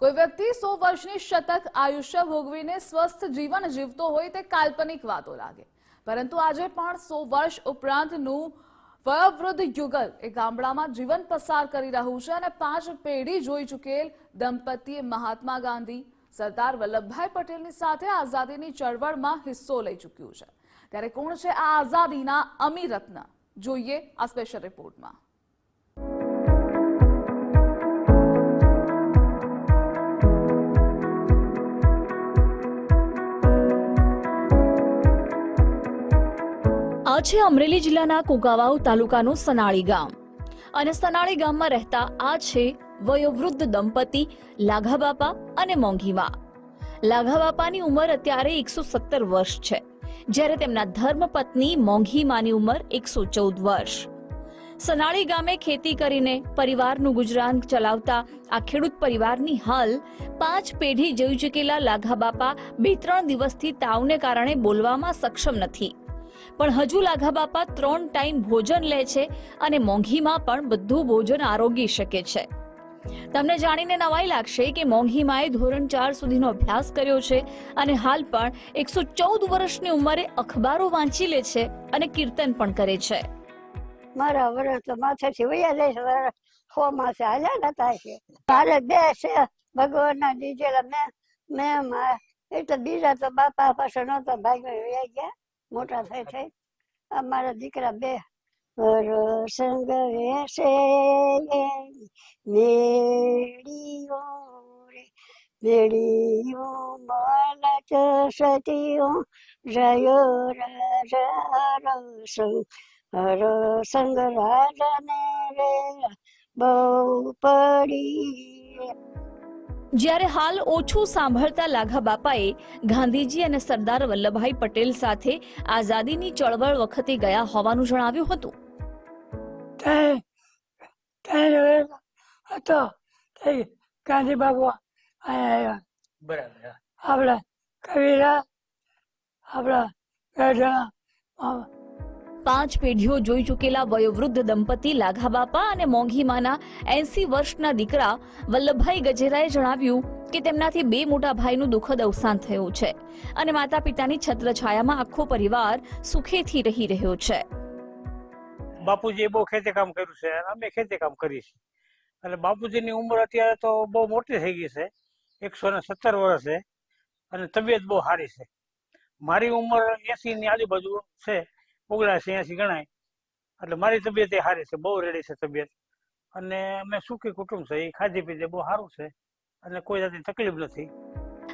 કોઈ વ્યક્તિ સો વર્ષની શતક આયુષ્ય ભોગવીને સ્વસ્થ જીવન જીવતો હોય તે કાલ્પનિક વાતો લાગે. પરંતુ આજે પણ સો વર્ષ ઉપરાંતનું વયોવૃદ્ધ યુગલ એ ગામડામાં જીવન પસાર કરી રહ્યું છે અને પાંચ પેઢી જોઈ ચૂકેલ દંપતીએ મહાત્મા ગાંધી, સરદાર વલ્લભભાઈ પટેલની સાથે આઝાદીની ચળવળમાં હિસ્સો લઈ ચૂક્યું છે. ત્યારે કોણ છે આ આઝાદીના અમીરત્ન? જોઈએ આ સ્પેશિયલ રિપોર્ટમાં છે અમરેલી જિલ્લાના કુગાવાવ તાલુકાનું સનાળી ગામ. અને સનાળી ગામમાં રહેતા આ છે વયોવૃદ્ધ દંપતી લાઘાબાપા અને મોંઘીમાં. લાઘાબાપાની ઉંમર અત્યારે એકસો સત્તર વર્ષ છે. જ્યારે તેમના ધર્મપત્ની મોંઘીમાની ઉંમર એકસો ચૌદ વર્ષ. સનાળી ગામે ખેતી કરીને પરિવારનું ગુજરાન ચલાવતા આ ખેડૂત પરિવારની હાલ પાંચ પેઢી જઈ ચૂકેલા લાઘાબાપા બે ત્રણ દિવસથી તાવને કારણે બોલવામાં સક્ષમ નથી. પણ હજુ લાઘાબાપા ત્રણ ટાઈમ ભોજન લે છે અને મોંઘીમાં પણ બધું ભોજન આરોગી શકે છે. તમને જાણીને નવાઈ લાગશે કે મોંઘીમાએ ધોરણ ચાર સુધીનો અભ્યાસ કર્યો છે અને હાલ પણ એકસો ચૌદ વર્ષની ઉંમરે અખબારો વાંચી લે છે અને કીર્તન પણ કરે છે. મારા વરસ તો માથેથી વયા જાય સો માસે હાલ્યા નતા છે. મારે બે છે, ભગવાનના દીધેલા મેં મેં એટલે બીજા તો બાપા પાસે નહોતા ભાગ્યો ગયા મોટા થઈ થઈ અમારા મારા દીકરા બે સંગ વેસે મેળીઓ રે મેળીઓ મલક સતીઓ. જયો રસંગ હર સંગ રાજાને રે, બહુ પડી જ્યારે હાલ ઓછું સાંભળતા લાઘા બાપાએ ગાંધીજી અને સરદાર વલ્લભભાઈ પટેલ સાથે આઝાદીની ચળવળ વખતે ગયા હોવાનું જણાવ્યું હતું. હતો. ગાંધી બાપુ બરાબર આપણા કવિરા આપણા પાંચ પેઢીઓ જોઈ ચૂકેલા વયોવૃદ્ધ દંપતી લાઘાબાપા અને મોંઘીમાના એસી વર્ષના દીકરા વલ્લભભાઈ ગજેરાએ જણાવ્યું કે તેમનાથી બે મોટા ભાઈનું દુઃખદ અવસાન થયું છે અને માતા પિતાની છત્રછાયામાં આખો પરિવાર સુખેથી રહી રહ્યો છે. બાપુજીએ બહુ ખેતી કામ કર્યું છે અમે ખેતી કામ કરી છે એટલે બાપુજીની ઉંમર અત્યારે તો બહુ મોટી થઈ ગઈ છે. એકસો ને સત્તર વર્ષ છે અને તબિયત બહુ સારી છે. મારી ઉંમર એસી ની આજુબાજુ છે. ઓગણસી એસી ગણાય. એટલે મારી તબિયત એ સારી છે બહુ રેડી છે તબિયત. અને અમે સુખી કુટુંબ છે એ ખાધી પીધી બહુ સારું છે. અને કોઈ જાતની તકલીફ નથી.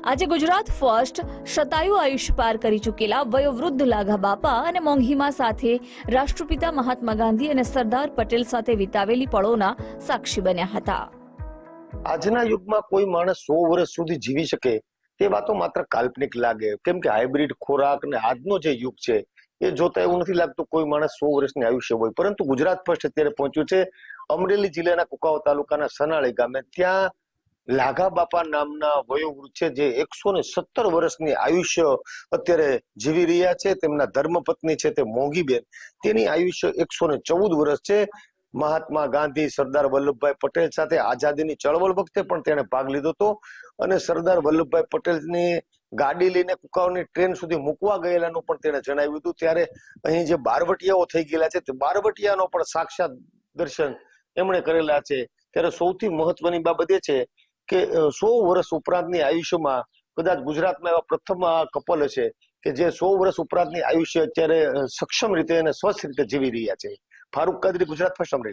આજે ગુજરાત ફર્સ્ટ શતાયુ આયુષ્ય પાર કરી ચૂકેલા વયોવૃદ્ધ લાઘા બાપા અને મોંઘીમા સાથે રાષ્ટ્રપિતા મહાત્મા ગાંધી અને સરદાર પટેલ સાથે વિતાવેલી પળોના સાક્ષી બન્યા હતા. આજના યુગમાં કોઈ માણસ સો વર્ષ સુધી જીવી શકે તે વાતો માત્ર કાલ્પનિક લાગે. કેમ કે હાઇબ્રિડ ખોરાક ને આજનો જે યુગ છે એ જોતા એવું નથી લાગતું કોઈ માણસ સો વર્ષની આયુષ્ય હોય. પરંતુ ગુજરાત ફર્સ્ટ અત્યારે પહોંચ્યું છે અમરેલી જિલ્લાના કુકાવ તાલુકાના સનાળી ગામે. ત્યાં લાઘા બાપા નામના વયોવૃદ્ધ છે જે એકસો ને સત્તર વર્ષની આયુષ્ય અત્યારે જીવી રહ્યા છે. તેમના ધર્મપત્ની છે તે મોંઘીબેન. તેની આયુષ્ય એકસો ને ચૌદ વર્ષ છે. મહાત્મા ગાંધી, સરદાર વલ્લભભાઈ પટેલ સાથે આઝાદીની ચળવળ વખતે પણ તેણે ભાગ લીધો હતો. અને સરદાર વલ્લભભાઈ પટેલની ગાડી લઈને કુકાવની ટ્રેન સુધી મૂકવા ગયેલાનું પણ તેણે જણાવ્યું હતું. ત્યારે અહીં જે બારવટિયાઓ થઈ ગયેલા છે, તે બારવટિયાનો પણ સાક્ષાત દર્શન એમણે કરેલા છે. ત્યારે સૌથી મહત્વની બાબત એ છે કે સો વર્ષ ઉપરાંતની આયુષ્યમાં કદાચ ગુજરાતમાં એવા પ્રથમ કપલ હશે કે જે સો વર્ષ ઉપરાંતની આયુષ્ય અત્યારે સક્ષમ રીતે અને સ્વસ્થ રીતે જીવી રહ્યા છે. ફારૂક કાદરી, ગુજરાત ફર્સ્ટ અમરેલી